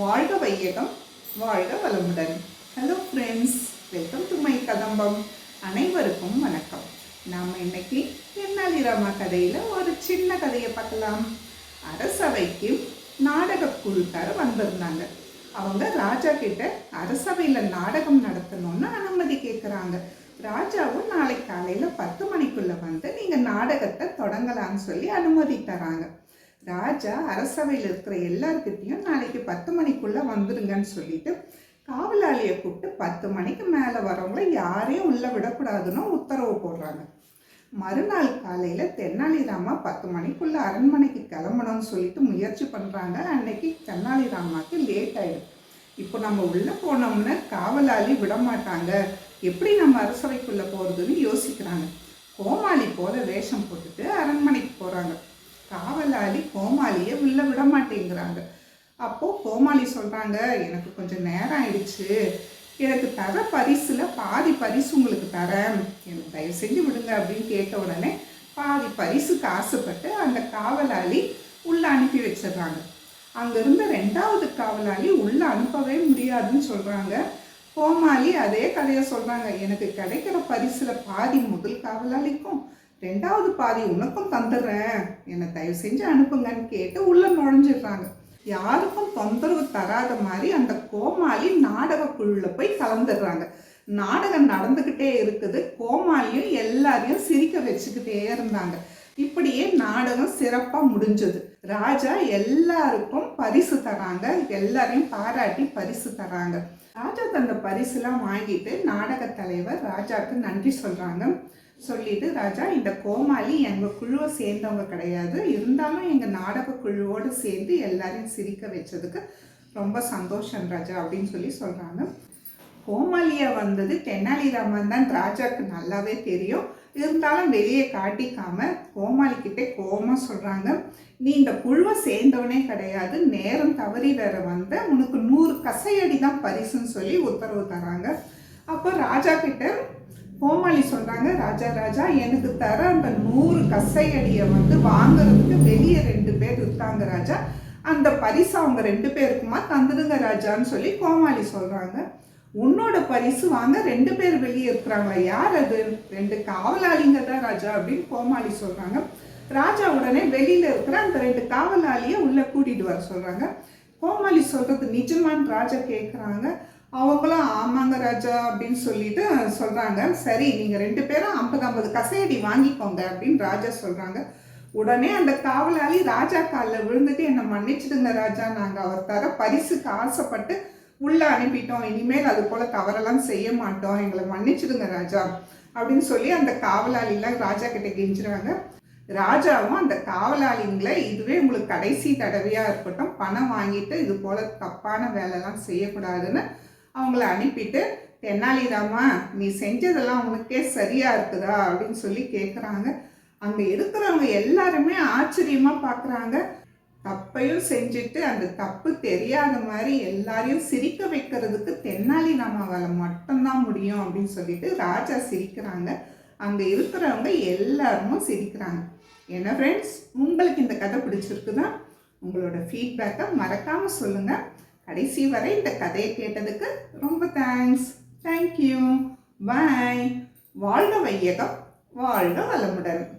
வாழ்க வையகம் வாழ்க வளமுடன். Hello friends welcome to my Kadambam. அனைவருக்கும் வணக்கம். நாம் இன்னைக்கு தென்னாலிராமா கதையில் ஒரு சின்ன கதையை பார்க்கலாம். அரசவைக்கு நாடக குழுக்கார வந்திருந்தாங்க. அவங்க ராஜா கிட்ட அரசவையில் நாடகம் நடத்தணும்னு அனுமதி கேட்குறாங்க ராஜாவும் நாளைக்கு காலையில் பத்து மணிக்குள்ளே வந்து நீங்கள் நாடகத்தை தொடங்கலாம்னு சொல்லி அனுமதி தராங்க. ராஜா அரசவையில் இருக்கிற எல்லாருக்கிட்டையும் நாளைக்கு பத்து மணிக்குள்ள வந்துடுங்கன்னு சொல்லிட்டு காவலாளியை கூப்பிட்டு பத்து மணிக்கு மேலே வரவங்கள யாரையும் உள்ளே விடக்கூடாதுன்னு உத்தரவு போடுறாங்க. மறுநாள் காலையில் தென்னாலிராமா பத்து மணிக்குள்ள அரண்மனைக்கு கிளம்பணும்னு சொல்லிட்டு முயற்சி பண்ணுறாங்க அன்னைக்கு தென்னாலிராமாவுக்கு லேட் ஆகிடும் இப்போ நம்ம உள்ளே போனோம்னா காவலாளி விட மாட்டாங்க. எப்படி நம்ம அரசவைக்குள்ளே போகிறதுன்னு யோசிக்கிறாங்க. கோமாளி போகிற வேஷம் போட்டுட்டு அரண்மனைக்கு போகிறாங்க காவலாளி கோமாளியை உள்ள விட மாட்டேங்கிறாங்க. அப்போது கோமாளி சொல்கிறாங்க எனக்கு கொஞ்சம் நேரம் ஆயிடுச்சு. எனக்கு தர பரிசில் பாதி பரிசு உங்களுக்கு தரேன். எனக்கு தயவு செஞ்சு விடுங்க அப்படின்னு கேட்ட உடனே பாதி பரிசுக்கு ஆசைப்பட்டு அந்த காவலாளி உள்ளே அனுப்பி வச்சிடுறாங்க. அங்கிருந்த ரெண்டாவது காவலாளி உள்ளே அனுப்பவே முடியாதுன்னு சொல்கிறாங்க கோமாளி அதே கதையை சொல்கிறாங்க எனக்கு கிடைக்கிற பரிசில் பாதி முதல் காவலாளிக்கும் ரெண்டாவது பாதி உனக்கும் தந்துடுறேன். என்னை தயவு செஞ்சு அனுப்புங்கன்னு கேட்டு உள்ளே நுழைஞ்சிடுறாங்க. யாருக்கும் தொந்தரவு தராத மாதிரி அந்த கோமாளி நாடக போய் கலந்துடுறாங்க. நாடகம் நடந்துக்கிட்டே இருக்குது. கோமாளியும் எல்லாரையும் சிரிக்க வச்சுக்கிட்டே இருந்தாங்க. இப்படியே நாடகம் சிறப்பாக முடிஞ்சது. ராஜா எல்லாருக்கும் பரிசு தராங்க. எல்லாரையும் பாராட்டி பரிசு தராங்க. ராஜா தந்த பரிசுலாம் வாங்கிட்டு நாடக தலைவர் ராஜாவுக்கு நன்றி சொல்கிறாங்க சொல்லிட்டு ராஜா இந்த கோமாளி எங்கள் குழுவை சேர்ந்தவங்க கிடையாது. இருந்தாலும் எங்கள் நாடக குழுவோடு சேர்ந்து எல்லாரையும் சிரிக்க வச்சதுக்கு ரொம்ப சந்தோஷம் ராஜா அப்படின்னு சொல்லி சொல்கிறாங்க கோமாளியை வந்தது தெனாலிராமன் தான். ராஜாவுக்கு நல்லாவே தெரியும். இருந்தாலும் வெளியே காட்டிக்காம கோமாளிக்கிட்டே கிட்டே சொல்கிறாங்க நீ இந்த குழுவை சேர்ந்தவனே கிடையாது. நேரம் தவறி வேற வந்த உனக்கு நூறு கசையடி தான் பரிசுன்னு சொல்லி உத்தரவு தராங்க. அப்போ ராஜா கிட்ட கோமாளி சொல்கிறாங்க ராஜா ராஜா எனக்கு தர அந்த நூறு கசையடியை வந்து வாங்குறதுக்கு வெளியே ரெண்டு பேர் இருக்காங்க ராஜா. அந்த பரிசு அவங்க ரெண்டு பேருக்குமா தந்துடுங்க ராஜான்னு சொல்லி கோமாளி சொல்கிறாங்க உன்னோட பரிசு வாங்க ரெண்டு பேர் வெளியே இருக்கிறாங்களா? யார் அது? ரெண்டு காவலாளிங்க தான் ராஜா அப்படின்னு கோமாளி சொல்கிறாங்க ராஜா உடனே வெளியில் இருக்கிற அந்த ரெண்டு காவலாளியை உள்ளே கூட்டிகிட்டு வர சொல்கிறாங்க கோமாளி சொல்கிறது நிஜமான்னு ராஜா கேட்குறாங்க அவங்களும் ஆமாங்க ராஜா அப்படின்னு சொல்லிட்டு சொல்கிறாங்க சரி நீங்கள் ரெண்டு பேரும் ஐம்பது ஐம்பது கசையடி வாங்கிக்கோங்க அப்படின்னு ராஜா சொல்கிறாங்க உடனே அந்த காவலாளி ராஜா காலில் விழுந்துட்டு என்னை மன்னிச்சிடுங்க ராஜா நாங்கள் அவர் தர பரிசுக்கு ஆசைப்பட்டு உள்ளே அனுப்பிட்டோம். இனிமேல் அது போல் தவறெல்லாம் செய்ய மாட்டோம். எங்களை மன்னிச்சிடுங்க ராஜா அப்படின்னு சொல்லி அந்த காவலாளிலாம் ராஜா கிட்ட கெஞ்சுறாங்க. ராஜாவும் அந்த காவலாளிங்களை இதுவே உங்களுக்கு கடைசி தடவையாக இருக்கட்டும். பணம் வாங்கிட்டு இது போல் தப்பான வேலைலாம் செய்யக்கூடாதுன்னு அவங்கள அனுப்பிட்டு தென்னாலிராமா நீ செஞ்சதெல்லாம் உனக்கே சரியா இருக்குதா? அப்படின்னு சொல்லி கேட்குறாங்க அங்கே இருக்கிறவங்க எல்லாருமே ஆச்சரியமாக பார்க்குறாங்க தப்பையும் செஞ்சுட்டு அந்த தப்பு தெரியாத மாதிரி எல்லாரையும் சிரிக்க வைக்கிறதுக்கு தென்னாலி மட்டும்தான் முடியும் அப்படின்னு சொல்லிட்டு ராஜா சிரிக்கிறாங்க. அங்கே இருக்கிறவங்க எல்லாருமும் சிரிக்கிறாங்க. என்ன ஃப்ரெண்ட்ஸ் உங்களுக்கு இந்த கதை பிடிச்சிருக்குதா? உங்களோட ஃபீட்பேக்கை மறக்காமல் சொல்லுங்கள் கடைசி வரை இந்த கதையை கேட்டதுக்கு ரொம்ப தேங்க்ஸ் தேங்க்யூ பாய் வாழ்க வையகம் வாழ்க வளமுடன்.